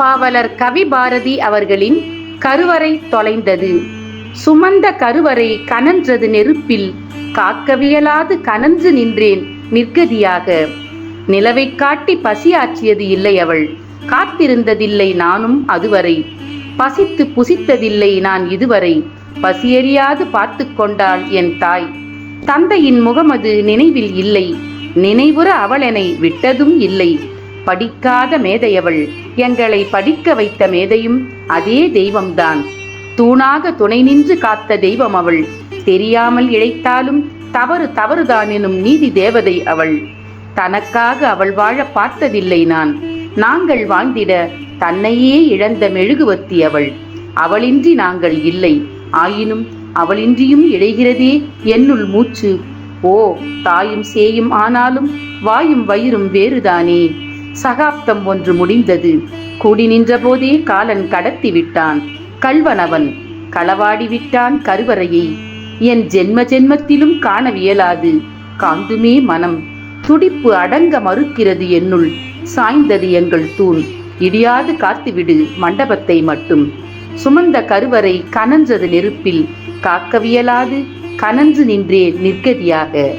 பாவலர் கவி பாரதி அவர்களின் கருவறை தொலைந்தது. சுமந்த கருவறை கனன்றது நெருப்பில் காக்கவியலாது கனன்று நின்றேன் நிர்கதியாக நிலவை காட்டி பசியாற்றியது இல்லை அவள் காத்திருந்ததில்லை நானும் அதுவரை. பசித்து புசித்ததில்லை நான் இதுவரை பசியறியாது பார்த்து கொண்டாள் என் தாய். தந்தையின் முகமது நினைவில் இல்லை நினைவுற அவளெனை விட்டதும் இல்லை. படிக்காத மேதையவள். எங்களை படிக்க வைத்த மேதையும் அதே தெய்வம்தான். தூணாக துணை நின்று காத்த தெய்வம் அவள். தெரியாமல் இழைத்தாலும் தவறு தவறுதான் எனும் நீதி தேவதை அவள். தனக்காக அவள் வாழ பார்த்ததில்லை நான். நாங்கள் வாழ்ந்திட தன்னையே இழந்த மெழுகுவத்தி அவள். அவளின்றி நாங்கள் இல்லை. ஆயினும் அவளின்றியும் இழைகிறதே என்னுள் மூச்சு. ஓ தாயும் சேயும் ஆனாலும் வாயும் வயிறும் வேறுதானே. சகாப்தம் ஒன்று முடிந்தது. கூடி நின்றபோதே காலன் கடத்தி விட்டான் கள்வனவன் களவாடி விட்டான் கருவறையை. என் ஜென்ம ஜென்மத்திலும் காணவியலாது காந்துமே மனம். துடிப்பு அடங்க மறுக்கிறது என்னுள். சாய்ந்தது எங்கள் தூண். இடியாது காத்துவிடு மண்டபத்தை மட்டும். சுமந்த கருவறை கனன்றது நெருப்பில். காக்கவியலாது கனன்று நின்றே நிற்கதியாக.